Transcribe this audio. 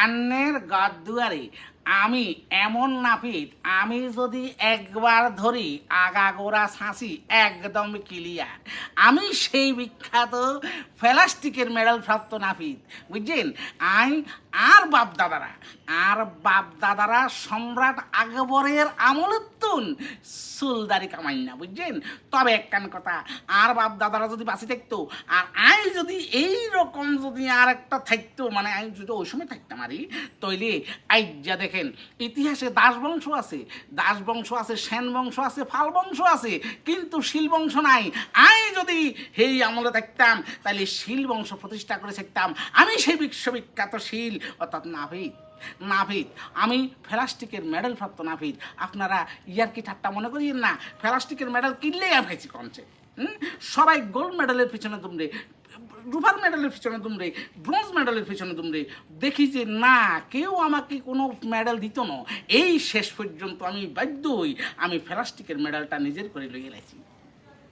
আন্নের গদুয়ারে আমি এমন নাপিত, আমি যদি একবার ধরি আগাগোড়া শাঁসি একদম ক্লিয়ার। আমি সেই বিখ্যাত প্লাস্টিকের মেডেল প্রাপ্ত নাপিত, বুঝছেন? আই, আর বাপদাদারা আর বাপদাদারা সম্রাট আকবরের আমলতুন সুলদারি কামাই না, বুঝছেন? তবে একখান কথা, আর বাপ দাদারা যদি বাঁচি থাকতো, আর আই যদি এই রকম যদি আর একটা থাকতো মানে আমি যদি ওই সময় থাকতাম আরই তৈলে আইজা দেখেন, ইতিহাসে দাস বংশ আছে, দাস বংশ আছে, সেন বংশ আছে, ফাল বংশ আছে, কিন্তু শিল বংশ নাই। আই যদি এই আমলে থাকতাম তাহলে শিল বংশ প্রতিষ্ঠা করে থাকতাম। আমি সেই বিশ্ববিখ্যাত শিল, অর্থাৎ নাভিদ। নাভিদ, আমি প্লাস্টিকের মেডেল প্রাপ্ত নাভিদ। আপনারা ইয়ার কি ঠাট্টা মনে করিয়েন না? প্লাস্টিকের মেডেল কিনলেই খাইছি কমছে সবাই গোল্ড মেডেলের পিছনে দুমড়ে, রুপার মেডেলের পিছনে দুমড়ে ব্রোঞ্জ মেডেলের পিছনে দুমড়ে। দেখি যে না, কেউ আমাকে কোনো মেডেল দিত না। এই শেষ পর্যন্ত আমি বাধ্য হই, আমি প্লাস্টিকের মেডেলটা নিজের করে লইয়ে গেছি।